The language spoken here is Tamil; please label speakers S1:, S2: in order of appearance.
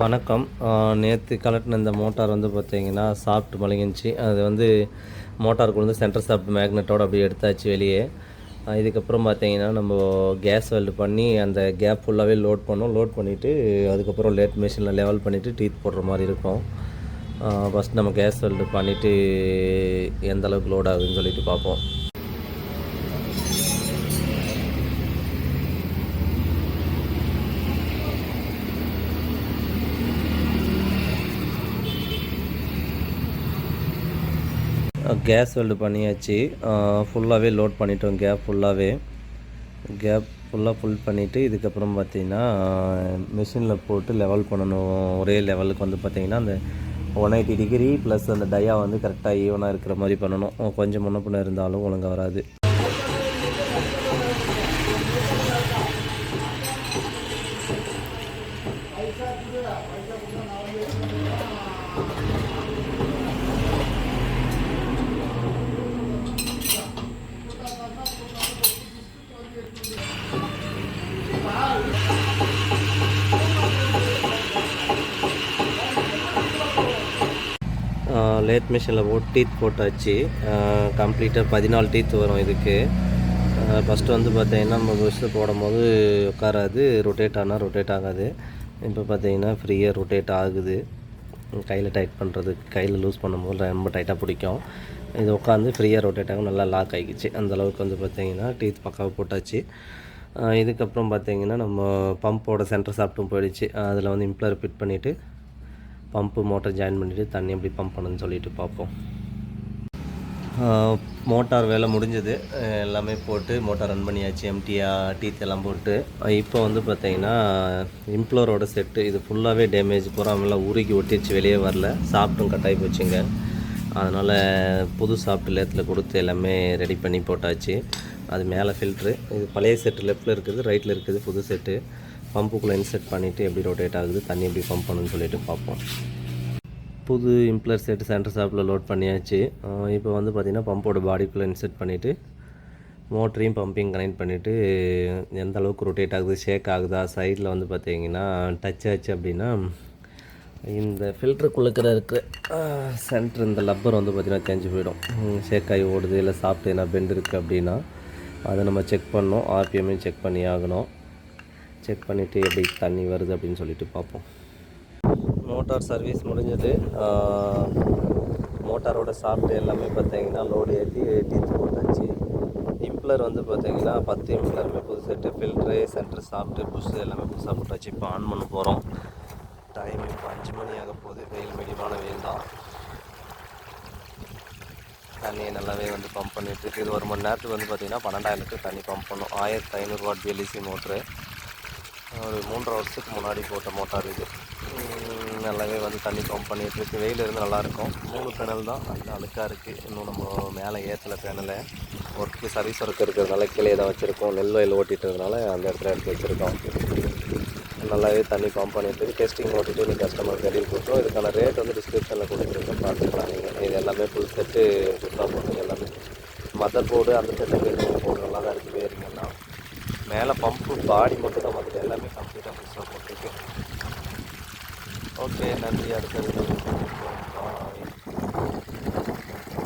S1: வணக்கம். நேற்று கலட்டின இந்த மோட்டார் வந்து பார்த்தீங்கன்னா சாப்பிட்டு மழுங்கிச்சு அது வந்து மோட்டாருக்கு வந்து சென்டர் சாப்பிட்டு மேக்னெட்டோடு அப்படியே எடுத்தாச்சு வெளியே. இதுக்கப்புறம் பார்த்தீங்கன்னா நம்ம கேஸ் வெல்டு பண்ணி அந்த கேப் ஃபுல்லாகவே லோட் பண்ணோம். லோட் பண்ணிவிட்டு அதுக்கப்புறம் லேட் மிஷினில் லெவல் பண்ணிவிட்டு டீத் போடுற மாதிரி இருக்கும். ஃபஸ்ட் நம்ம கேஸ் வெல்டு பண்ணிவிட்டு எந்த அளவுக்கு லோட் ஆகுதுன்னு சொல்லிட்டு பார்ப்போம். கேஸ் வெல்டு பண்ணியாச்சு. ஃபுல்லாகவே லோட் பண்ணிட்டோம் கேப் ஃபுல்லாகவே கேப் ஃபுல்லாக ஃபுல் பண்ணிவிட்டு இதுக்கப்புறம் பார்த்திங்கன்னா மிஷினில் போட்டு லெவல் பண்ணணும். ஒரே லெவலுக்கு வந்து பார்த்திங்கன்னா அந்த ஒன் எயிட்டி டிகிரி ப்ளஸ் அந்த டயா வந்து கரெக்டாக ஈவனாக இருக்கிற மாதிரி பண்ணணும். கொஞ்சம் முன்ன பின்ன இருந்தாலும் ஒழுங்காக வராது. லேத் மிஷினில் போட்டு டீத் போட்டாச்சு. கம்ப்ளீட்டாக பதினாலு டீத் வரும் இதுக்கு. ஃபஸ்ட்டு வந்து பார்த்தீங்கன்னா நம்ம பஸ்ஸில் போடும்போது உட்காராது. ரொட்டேட் ஆனால் ரொட்டேட் ஆகாது. இப்போ பார்த்தீங்கன்னா ஃப்ரீயாக ரொட்டேட் ஆகுது. கையில் டைட் பண்ணுறதுக்கு கையில் லூஸ் பண்ணும்போது ரொம்ப டைட்டாக பிடிக்கும். இது உட்காந்து ஃப்ரீயாக ரொட்டேட் ஆகும். நல்லா லாக் ஆகிக்கிச்சு அந்தளவுக்கு வந்து பார்த்தீங்கன்னா டீத் பக்காவாக போட்டாச்சு. இதுக்கப்புறம் பார்த்தீங்கன்னா நம்ம பம்போட சென்டர் சாப்பிட்டும் போயிடுச்சு. அதில் வந்து இம்ப்ளர் ஃபிட் பண்ணிவிட்டு பம்பு மோட்டர் ஜாயின் பண்ணிவிட்டு தண்ணி எப்படி பம்ப் பண்ணணும்னு சொல்லிட்டு பார்ப்போம். மோட்டார் வேலை முடிஞ்சது. எல்லாமே போட்டு மோட்டார் ரன் பண்ணியாச்சு எம்டியாக டீத் எல்லாம் போட்டு. இப்போ வந்து பார்த்தீங்கன்னா இம்ப்ளோரோட செட்டு இது ஃபுல்லாகவே டேமேஜ் பூராமெல்லாம் உருகி ஒட்டிடுச்சு வெளியே வரல. சாப்பிட்டும் கட்டாகி போச்சுங்க. அதனால் புது சாப்பிட்டு லேத்தில் கொடுத்து எல்லாமே ரெடி பண்ணி போட்டாச்சு. அது மேலே ஃபில்ட்ரு இது பழைய செட்டு லெஃப்ட்டில் இருக்குது ரைட்டில் இருக்குது புது செட்டு பம்புக்குள்ளே இன்செர்ட் பண்ணிவிட்டு எப்படி ரொட்டேட் ஆகுது தண்ணி எப்படி பம்ப் பண்ணணும்னு சொல்லிட்டு பார்ப்போம். புது இம்ப்ளர் செட்டு சென்டர் ஷாப்பில் லோட் பண்ணியாச்சு. இப்போ வந்து பார்த்திங்கன்னா பம்போட பாடிக்குள்ளே இன்செர்ட் பண்ணிவிட்டு மோட்டரையும் பம்பிங் கனெக்ட் பண்ணிவிட்டு எந்த அளவுக்கு ரொட்டேட் ஆகுது ஷேக் ஆகுதா சைடில் வந்து பார்த்தீங்கன்னா டச் ஆச்சு அப்படின்னா இந்த ஃபில்டருக்குள்ளே இருக்கிற சென்டர் இந்த லப்பர் வந்து பார்த்திங்கன்னா தேஞ்சு போயிடும். ஷேக் ஆகி ஓடுது இல்லை சாப்பிட்டு என்ன பெண்ட் இருக்குது அப்படின்னா அதை நம்ம செக் பண்ணோம் ஆர்பிஎம்மையும் செக் பண்ணி ஆகணும். செக் பண்ணிவிட்டு எப்படி தண்ணி வருது அப்படின்னு சொல்லிட்டு பார்ப்போம். மோட்டார் சர்வீஸ் முடிஞ்சது. மோட்டாரோட சாஃப்ட் எல்லாமே பார்த்தீங்கன்னா லோடு ஏற்றி டீத்து போட்டாச்சு. இம்ப்ளர் வந்து பார்த்தீங்கன்னா பத்து இம்ப்ளருமே புது set filter centre shaft bush எல்லாமே புதுசாக போட்டாச்சு. இப்போ ஆன் பண்ண போகிறோம் டைம் இப்போ அஞ்சு மணி ஆக போகுது. வெயில் மீடியமான வெயில் தான். தண்ணியை நல்லாவே வந்து பம்ப் பண்ணிட்டு இது ஒரு மணி நேரத்துக்கு வந்து பார்த்தீங்கன்னா பன்னெண்டாயிரத்துக்கு தண்ணி பம்ப் பண்ணும். ஆயிரத்தி ஐநூறு வாட் மோட்ரு ஒரு மூன்றரை வருஷத்துக்கு முன்னாடி போட்ட மோட்டார் இது. நல்லாவே வந்து தண்ணி பம்ப் பண்ணிட்டு வெயில் இருந்து நல்லாயிருக்கும். மூணு பேனல் தான். அந்த அழுக்காக இருக்குது இன்னும் நம்ம மேலே ஏற்றலை பேனலை. ஒர்க்கு சர்வீஸ் ஒர்க் இருக்கிறதுனால கீழே தான் வச்சுருக்கோம். நெல் வயல் ஓட்டிட்டுறதுனால அந்த இடத்துல எடுத்து வச்சுருக்கோம். நல்லாவே தண்ணி பம்ப் பண்ணிட்டு டெஸ்டிங் ஓட்டிட்டு நீங்கள் கஸ்டமர் வெளியே கொடுத்தோம். இதுக்கான ரேட் வந்து டிஸ்கிரிப்ஷனில் கொடுத்துருக்கோம். பார்த்துக்கலாம் நீங்கள் இது எல்லாமே ஃபுல் செட்டு சுத்தமாக போட்டு எல்லாமே. மதர் போர்டு அந்த செட்டு போர்டு நல்லா தான் இருக்குது வேறுங்கெல்லாம் மேலே பம்பு பாடி மட்டும் தான் மற்ற எல்லாமே கம்ப்ளீட்டாக புதுசாக போட்டிருக்கு. ஓகே நன்றி. அடுத்தது